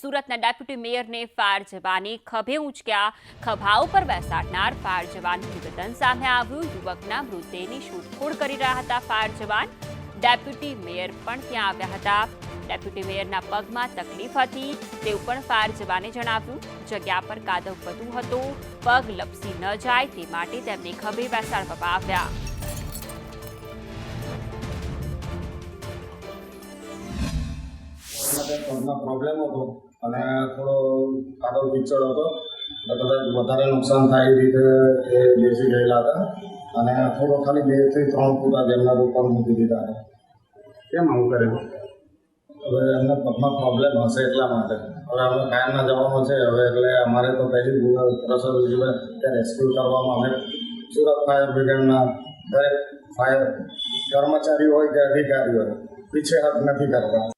સુરતના deputy મેયરને fire જવાની ખભે ઉંચક્યા ખભા ઉપર બેસાડનાર ફાયર જવાનનું નિવેદન સામે આવ્યું. યુવકના મૃતદેહની શોધખોળ કરી રહ્યા હતા ફાયર જવાન. ડેપ્યુટી મેયર પણ ત્યાં આવ્યા હતા. ડેપ્યુટી મેયરના પગમાં તકલીફ હતી. તેવું પણ ફાયર જવાને જણાવ્યું. જગ્યા પર કાદવ વધુ હતો. પગ લપસી ન જાય તે માટે તેમને ખભે બેસાડવામાં આવ્યા. માટે પ્રોબ્લેમ હતો અને થોડો કાદવ કિચડ હતો. એટલે કદાચ વધારે નુકસાન થાય એ રીતે એ બેસી ગયેલા હતા. અને થોડો ખાલી બેથી ત્રણ ફૂટા જેમના ઉપર મૂકી દીધા હતા. કેમ આવું કરેલું હવે એમને પગમાં પ્રોબ્લેમ હશે એટલા માટે. હવે અમે કાયમના જવાનું છે. હવે એટલે અમારે તો પહેલી પ્રસર જોઈએ કે રેસ્ક્યુ કરવામાં આવે. સુરત ફાયર બ્રિગેડના દરેક ફાયર કર્મચારી હોય કે અધિકારી હોય પીછે હાથ નથી કરતા.